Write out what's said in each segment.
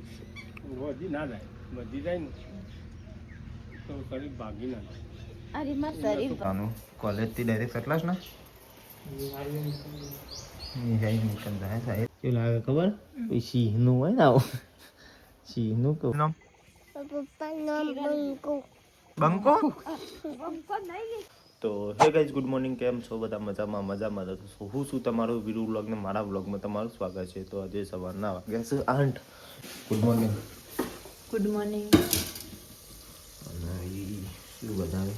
આવશે વધી ના જાય. વધી જાય ને. તો શરીર ભાગી ના જાય. અરે માર શરીર આનું કોલેજથી ડાયરેક્ટ સટલાસ ના? નિહાઈ નીકળતા હે સાહેબ. શું લાગે ખબર? સિંહનું હોય ને આવું. સિંહનું કેવું નામ? બંકો. તો હે ગાઈઝ ગુડ મોર્નિંગ કેમ છો? બધા મજામાં મજામાં તો હું છું તમારો વીરુ વ્લોગ ને મારા વ્લોગમાં તમારું સ્વાગત છે. તો આજે સવારના વાગ્યા છે આઠ. ગુડ મોર્નિંગ ગુડ મોર્નિંગ અને શું બનાવે?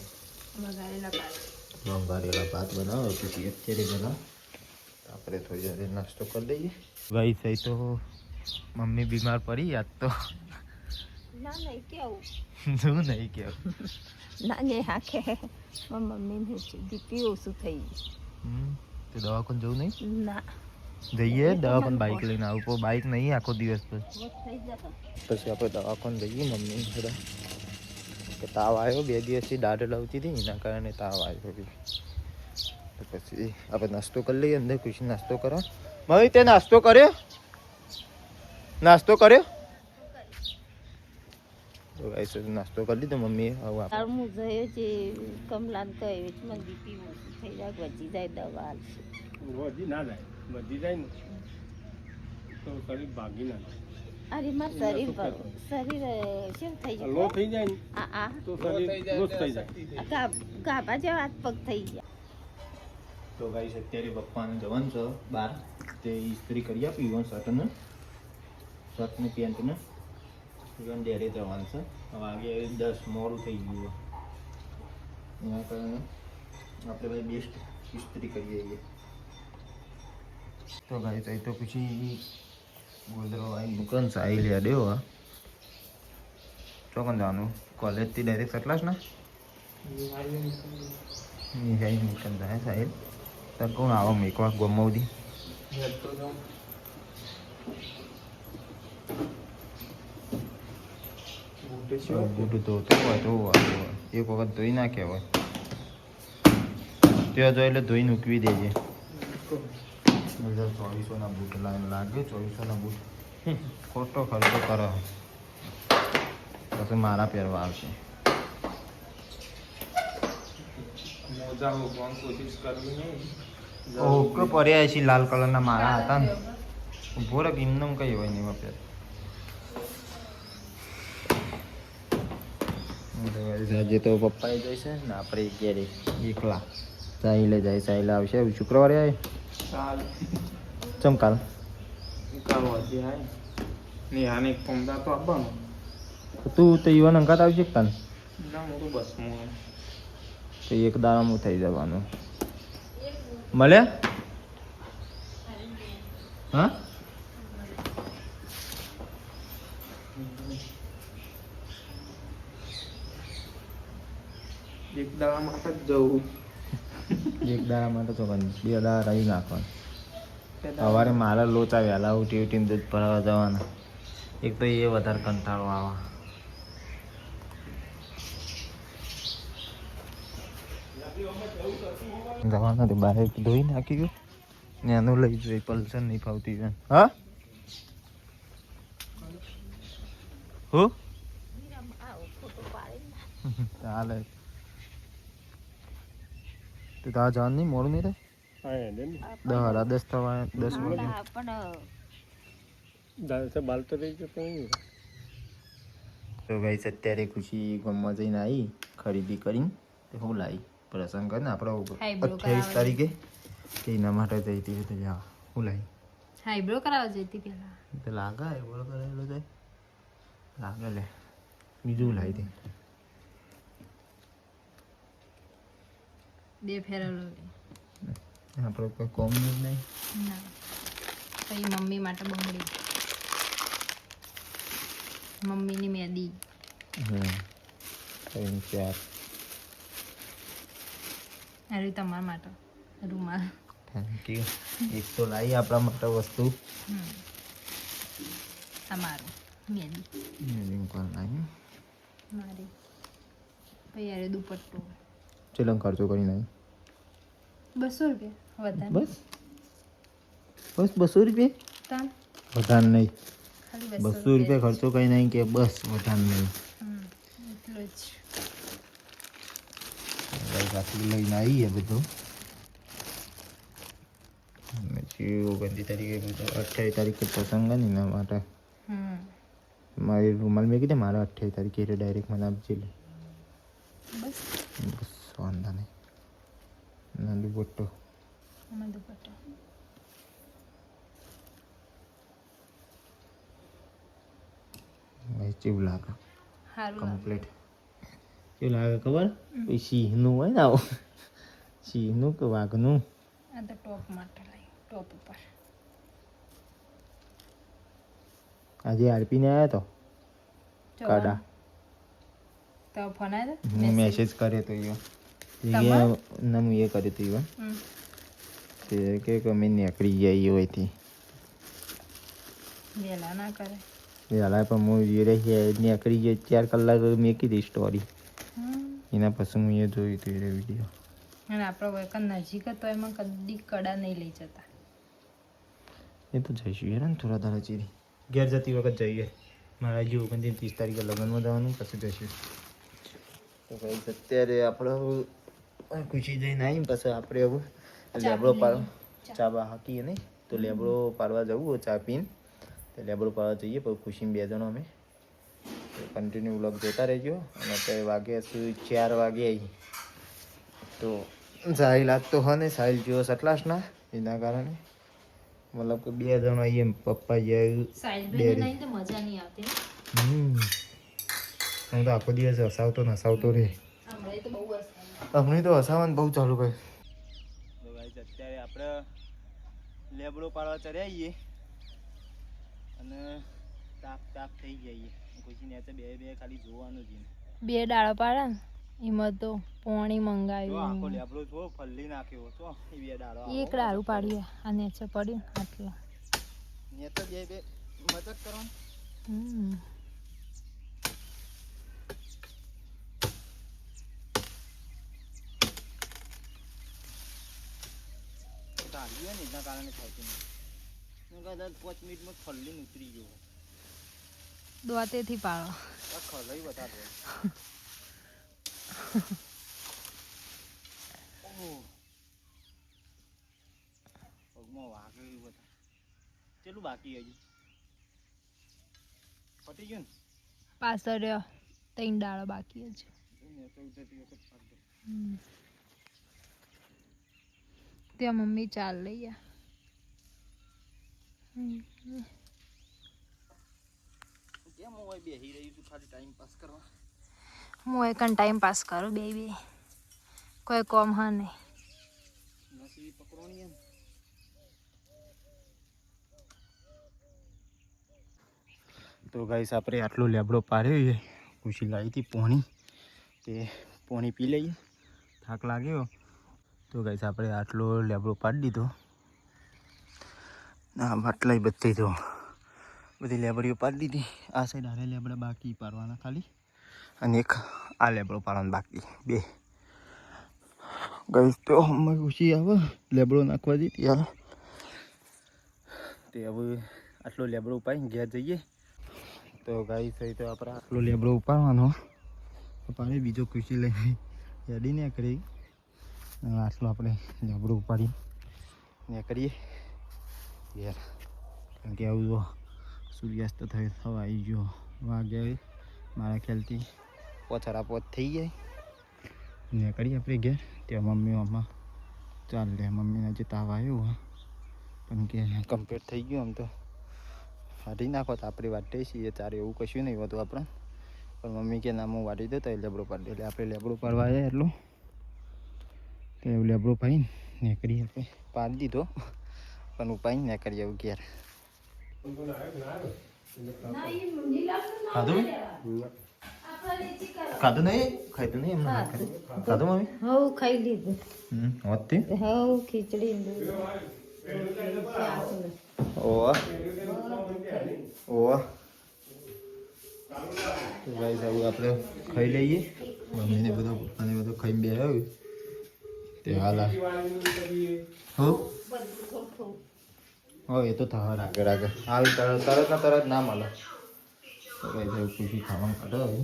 વઘારેલા ભાત. ભાત બનાવો. પછી અત્યારે બનાવ. આપણે થોડી વાર નાસ્તો કરી દઈએ ભાઈ થઈ તો મમ્મી બીમાર પડી યાદ તો ના નહીં કેવું? શું નહીં કેવું? ના નહીં હાકે. મારી મમ્મીને બીપી ઓછું થઈ તે દવાખાને જવું નહીં? ના. જઈએ દવાખાને બાઇક લઈને આવું. પણ બાઇક નહીં આખો દિવસ પર. પછી આપણે દવાખાને જઈએ મમ્મી બધા. કે તાવ આવ્યો બે દિવસથી દાઢ લાવતી હતી એના કારણે તાવ આવ્યો તો પછી આપણે નાસ્તો કરી લઈએ અંદર ખુશી નાસ્તો કરો મમ્મી તે નાસ્તો કર્યો? નાસ્તો કર્યો? તો ગાઈસ નાસ્તો કરી લીધો મમ્મીએ હવે હું જયો છે કમલાન કહ્યું છે મને બીપી ઓછું થઈ જાય વધી જાય દવા આલશે. વધી ના જાય વધી જાય ને. તો શરીર ભાગી ના જાય. અરે માર શરીર પર શરીર શું થઈ લો ગયું થઈ જાય આ આ. તો શરીર લોસ થઈ જાય ગાભા જેવા હાથ પગ થઈ ગયા. તો ગાઈસ અત્યારે પપ્પાને જવાનું છે બહાર. તે ઇસ્ત્રી કરી આપી વન શર્ટને. શર્ટ ને પેન્ટને. ઇવન ડેરે જવાનું છે. હવે આગે દસ મોડું થઈ ગયું એના કારણે આપણે ભાઈ બેસ્ટ ઇસ્ત્રી કરીએ છીએ. તો અહીં તો પછી ગોદરો આવી દુકાન દેવો ચોકન જવાનું? કોલેજથી ડાયરેક્ટ સટલાસ ને? નિહાઈ નીકળતા હે સાહેબ. તાર કોણ આવા મેકવા ગમવદી બુટ તો તો હોય એક વખત ધોઈ નાખ્યા હોય ત્યાં જો એટલે ધોઈને મૂકવી દેજે ચોવીસોના બૂટ લાગે ચોવીસોના બૂટ ખોટો ખર્ચો કરો પછી મારા પહેરવા આવશે ઓકે પડ્યા છે લાલ કલરના મારા હતા ને ઊભો રાખ એમને કઈ હોય નહીં વાપર આજે તો પપ્પાએ છે ને આપણે ઘેરે એકલા. સાહિલે જાય સાહિલે આવશે શુક્રવારે આવે ચમ કાલ? તો તું યુવાન અંકાત આવશે કાલ ના? હું તો એક દાડામાં થઈ જવાનું. મળે હા? એક દાડા માટે જ જવું એક દાડા માટે તો કંઈ બે દાડા રહી નાખવાનું સવારે મારા લોચા વહેલા ઉઠી ઉઠીને દૂધ ભરાવા જવાના એક તો એ વધારે કંટાળો આવે જવાના તો બહાર ધોઈ નાખી ગયું ને એનું લઈ જોઈ પલ્સર નહીં ફાવતી હા હું ચાલે તો તા જવાનું નહીં મોડું નહીં એને ને. દસ થવા દસ બાલ તો રહી જતો નહીં. તો ગાઈસ અત્યારે ખુશી ગામમાં જઈને આવી ખરીદી કરીને તે હું લાવી પ્રસંગ કરીને આપણે અઠ્યાવીસ તારીખે તેના માટે જઈ હતી તો જા હું લાવી આઈબ્રો કરાવવા જઈ પેલા તો લાગે એ બોલો કરેલો જાય લાગે લે. બીજું લાવી દે બે ફેરલો આપણો કોઈ કોમ જ નહીં. ના. પછી મમ્મી માટે બંગડી. મમ્મીની મેદી. હમ ચાર અરે તમારા માટે રૂમાલ. થેન્ક યુ એક તો લાવી આપણા માટે વસ્તુ. તમારું મેદી. મેદી કોણ લાવી મારી. પછી અરે દુપટ્ટો. ચલો ખર્ચો કરી આવી બસો રૂપિયા બસ? બસ બસો રૂપિયા? વધાર નહીં. બસો રૂપિયા ખર્ચો કઈ નહીં કે બસ વધારે નહીં. આટલું લઈને આવીએ બધું. પછી ઓગણત્રીસ તારીખે અઠ્યાવીસ તારીખે પતંગ ને એના માટે. હમ. મારી રૂમાલ મેં કીધે મારા અઠ્યાવીસ તારીખે ડાયરેક્ટ મને આપજે બસ. વાંધા નહીં ના દુપટ્ટો દુપટ્ટો ભાઈ કેવું લાગે કમ્પ્લીટ કેવું લાગે ખબર પછી સિંહનું હોય ને આવું સિંહનું કે વાઘનું આ તો ટોપ માટે લાવી ટોપ ઉપર આજે આરપીને આવ્યો તો કાડા તો ફોન આવ્યો મેસેજ કર્યો તો યો તો તે કે અમે નીકળી ગયા હોયથી વહેલા ના કરે. હાલા પણ હું એ રહી નીકળી ગયો ચાર કલાક મેં કીધી સ્ટોરી એના પછી હું એ જોયું હતું એ વીડિયો અને આપણો વેકન નજીક હતો એમાં કદી કડા નહીં લઈ જતા. એ તો જઈશું યાર ને થોડા દાડા ચીરી. ઘેર જતી વખત જઈએ. મારા જે ઓગણત્રીસ ત્રીસ તારીખે લગ્નમાં જવાનું પછી જઈશું. તો ભાઈ અત્યારે આપણે ખુશી જઈને આવી પછી આપણે હવે લેબડો પાડવા ચા. બા હાકીએ નહીં. તો લેબડો પાડવા જવું હોય ચા પીને. તો લેબડો પાડવા જઈએ પછી ખુશીને બે જણો અમે. કન્ટિન્યુ વ્લોગ જોતા રહેજો. અને અત્યારે વાગે શું ચાર વાગે આવી તો સાહિલ આજ તો હા ને સાહિલ જોયો સટલાસના એના કારણે. મતલબ કે બે જણ આવીએ એમ પપ્પા જાય ડેરી મજા નહીં આવતી હમ. હું તો આખો દિવસ હસાવતો ને હસાવતો રે તો બહુ હમણાં તો હસાવાનું બહુ ચાલુ કર્યું. અત્યારે આપણે લેબડો પાડવા ચડ્યા આવીએ અને તાપ તાપ થઈ જઈએ કોઈ ને બે બે ખાલી જોવાનું જ બે ડાળો પાડે ને એમાં તો પોણી મંગાવ્યું. આખો લેબડો જો ફલ્લી નાખ્યો તો એ બે ડાળો એક દાડું પાડ્યું આ નેચે પડ્યું આટલું. ને તો બે બે મદદ કરો હમ. સારી ગયો ને એના કારણે થાય છે હું કદાચ પાંચ મિનિટમાં ખલ્લી ઉતરી ગયો દોતેથી પાડો. ખલાઈ વધારે. પગમાં વાગે બધા કેટલું બાકી હજુ પતી ગયું પાછળ રહ્યો. ત્રણ દાડો બાકી જ ને તો ઉતરતી વખત પાડી દો. હમ. ત્યાં મમ્મી ચાલ લઈ ગયા હમ. કેમ હું એક ટાઈમ પાસ કરું બે બે કોઈ કોમ હા નહીં તો ગાઈસ આપણે આટલો લેબડો પાડ્યો છે ખુશી લાવી હતી પોણી તે પોણી પી લઈએ થાક લાગ્યો તો ગાઈસ આપણે આટલો લેબડો પાડી દીધો. ના આટલાય બધી તો બધી લેબડીઓ પાડી દીધી. આ સાઈડ આરે લેબડા બાકી પાડવાના ખાલી. અને એક આ લેબડો પાડવાનો બાકી. બે. ગઈ તો હમણાં ખુશી આવે. લેબડો નાખવા દીધી યાર તે હવે આટલો લેબડો ઉપાડીને ઘેર જઈએ. તો ગાઈ થઈ તો આપણે આટલો લેબડો ઉપાડવાનો. ઉપાડી બીજો ખુશી લઈને. યાદી ને કરી આટલો આપણે જબડું ઉપાડી ને કરીએ. ઘેર કારણ કે આવું જો સૂર્યાસ્ત થયો થવા આવી ગયો વાગે, મારા ખ્યાલથી પોચરા પોત થઈ જાય. ને કરીએ આપણે ઘેર. ત્યાં મમ્મી મમ્મા ચાલે. મમ્મીને જે તાવ આવ્યો હા પણ કે કમ્પ્લીટ થઈ ગયું આમ તો. વાટી નાખો તો આપણી વાટે છીએ તારે એવું કશું નહીં હોતું આપણે પણ મમ્મી કે ના, હું વાટી દો એ લેબડો પાડી એટલે આપણે લેબડો પાડવા આવ્યા એટલો. તો લેબડો પાડીને ને કરીએ આપણે પાડી દીધો પણ ઉપાડીને ને કરીએ એવું ઘેર. ખાધું ખાધું નહીં? ખાધું નહીં એમને ખાધું. મમ્મી? હવ ખાઈ લીધું. હમ તે હવ ખીચડી ઓહ. ઓહ. ઓવા ઓવા તો ગાઈસ આપણે ખાઈ લઈએ. મમ્મીને બધું અને બધું ખાઈને બે આવ્યું તે હાલ. હો એ તો થવા આગળ આગળ હાલ તરત ને તરત ના મળે કઈ જેવું ખાવાનું કાઢો હવે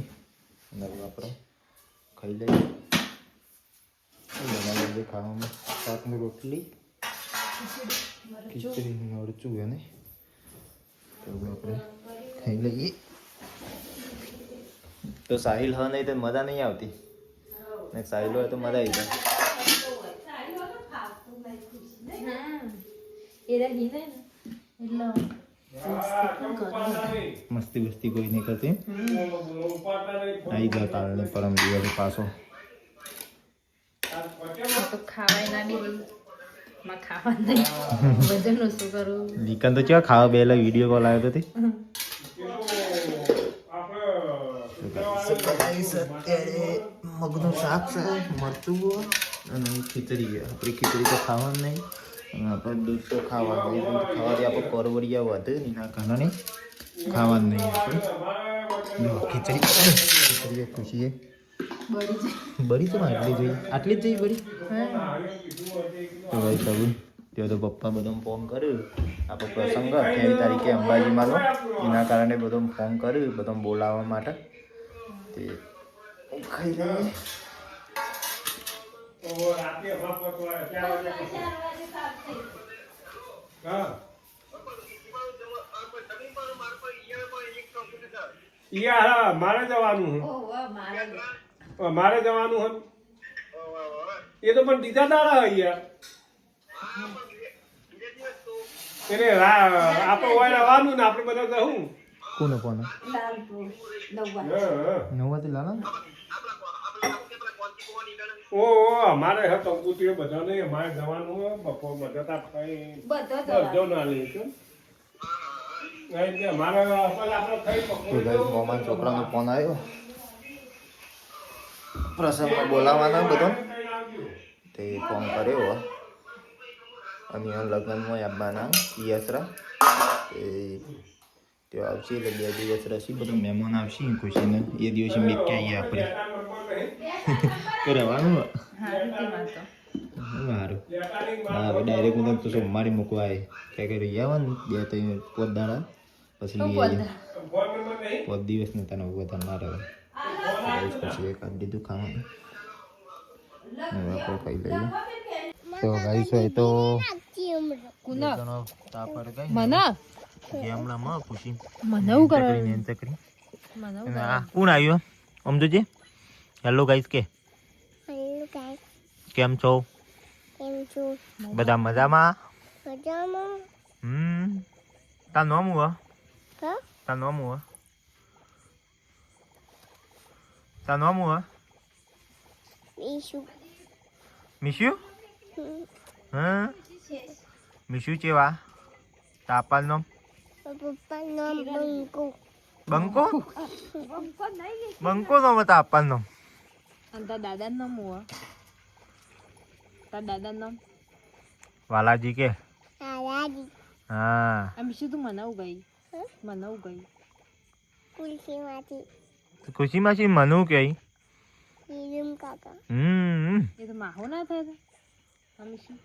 અને આપણે ખાઈ લઈએ બનાવી દઈએ ખાવામાં શાકની રોટલી ખીચડી મરચું તો હવે આપણે ખાઈ લઈએ તો સાહિલ હ નહીં તો મજા નહીં આવતી ને સાહિલ હોય તો મજા આવી જાય મસ્તી વસ્તી કોઈ નહીં કરતી. આવી ગયા કારણે પરમ દિવસ પાછો. તો ખાવાય ના બી ખાવા નહીં. વજનનું શું કરું? દીકન તો કેવા ખાવા બેલા વીડિયો કોલ આવ્યો તો અત્યારે મગનું શાક છે મરચું અને ખીચડી આપણી ખીચડી તો ખાવાનું નહીં. આપણે દૂધ તો ખાવાનું ખાવાથી આપણે કોરવડિયા વધે એના કારણે ખાવાનું નહીં આપણે. ખીચડી. ખીચડી ખુશી બળી તો આટલી જોઈ આટલી જ જઈ બળી ભાઈ કહું ત્યાં તો પપ્પા બધો ફોન કર્યું. આપણો પ્રસંગ અઠ્યાવીસ તારીખે અંબાજીમાં એના કારણે બધો ફોન કર્યું, બધો બોલાવવા માટે. તે ખાઈ લઈએ. યા હા. મારે જવાનું છે. મારે જવાનું હતું એ તો પણ બીજા દાડા અહીંયા એટલે રા- આપણે હોય રહેવાનું ને આપણે બધા જવું કોને કોને? હા, હા. નવવાથી લાલા ઓ ઓ, અમારે હતો કુટીઓ બધા નહીં અમારે જવાનું બપોર બધા તા ખાઈ બધો ના લે છે. એટલે અમારે આપણે આપણે ખાઈ તો બપોરે ભાઈ મોમાન છોકરાનો ફોન આવ્યો. પ્રસંગમાં બોલાવવાનો બધો? તે ફોન કર્યો અને લગ્નમાં આવવાના યસરા એ તે આવશે એટલે બે દિવસ રહેશે બધું મહેમાન આવશે ખુશીને. એ દિવસે મેં ક્યાં આવીએ આપણે? હા હવે ડાયરેક્ટ હું સોમવારે મૂકવા આવે કે બે ત્રણ પોત દાડા? પછી લઈ પોત દિવસ ને તને વધારે ના રહે પછી એક આપ દીધું ખાવાનું. હવે આપણે ખાઈ લઈએ. તો ગાઈસ હોય તો કુના તાપર ગઈ મને? ગેમડામાં ખુશી. મને એવું કરે ને કોણ આવ્યો સમજો જોજે હેલો ગાઈસ કે? કેમ છો? બધા મજામાં? હમ. તાર નામ હું? તાર નોમ હું? તાર નામ હું? મીશુ. હા? મીશુ ચેવા? પપ્પા નોમ? બંકો. બંકો? નોમ તાપાલ નામ. અને તાર દાદાનું નામ હું તાર દાદાનું નામ વાલાજી કે? હા. આમ શું તું મનાવું ગઈ? મનાવું ગઈ. ખુશી માસી મનુ કે હમ. એ તો માહો ના થાય આમ શું?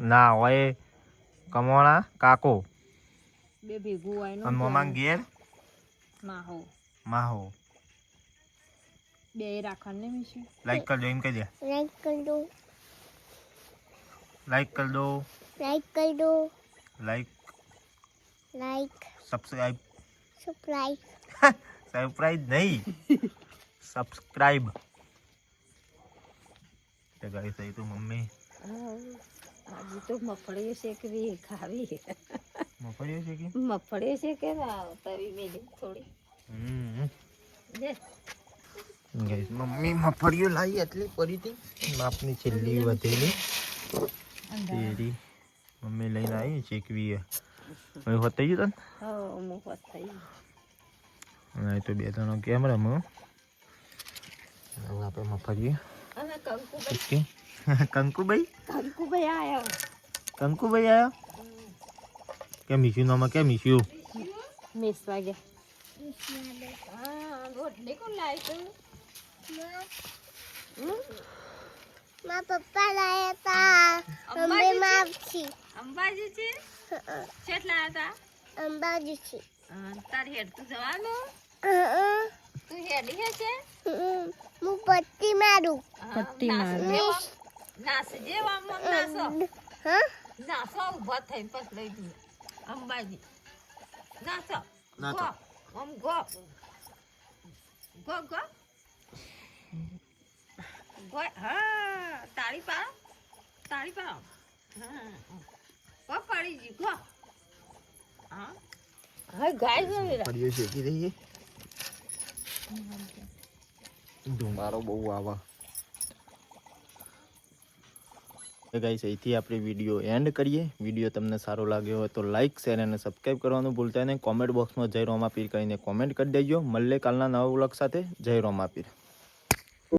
ના હોય કમોણા કાકો. બે ભેગું હોય અને મોમાં ઘેર માહો. માહો. બે રાખવાનું ને લાઈક કર કરજો એમ કહી દે લાઈક કર દો લાઈક કરી દો like like subscribe subscribe surprise નહીં. સબસ્ક્રાઇબ તે ગાઈસ અહીં તો મમ્મી. આજે તો મફળીઓ શેકવી ખાવી. મફળીઓ શેકી? કે મફળીઓ શેકે ના તવી મેલી થોડી. હમ. મમ્મી મફળીઓ લાવી એટલી પડી હતી માપની છેલ્લી વધેલી. તેરી મમ્મી લઈને આવી ચેકવી હવે હોત થઈ ગયું તને? હા તો બે ત્રણ કેમ રમો હવે આપણે મફળીએ કંકુભાઈ. કંકુભાઈ? કંકુભાઈ આવ્યો કેમ ઈશ્યુ નામાં કેમ ઈશ્યુ મિસ વાગ્યા રોટલી કોણ લાવી તું? મારા પપ્પા લાયા હતા મમ્મી માપથી અંબાજી છે? કેટલા હતા? અંબાજીથી તાર હેડ તું જવાનું? તું હેડી હે છે. હું પટ્ટી મારું. પટ્ટી મારું. નાસ જેવા આમ આમ નાસો. હા? નાસો ઊભા થઈને લઈ દઉં અંબાજી. નાસો. નાસો આમ ગો. Go go. ગો હા તાળી પાડો તાળી પાડો. હા ગો પડી ગઈ ગો હા. હા. ગાય ગઈ ફરીઓ શેકી દઈએ. ધુમારો બહુ આવા. ગાઈસ અહીંથી આપણે વીડિયો એન્ડ કરીએ. વીડિયો તમને સારો લાગ્યો હોય તો લાઇક શેર અને સબસ્ક્રાઈબ કરવાનું ભૂલતા નહીં. કોમેન્ટ બોક્સમાં જય રોમાપીર કરીને કોમેન્ટ કરી દેજો. મળે કાલના નવા વ્લોગ સાથે જય રોમાપીર.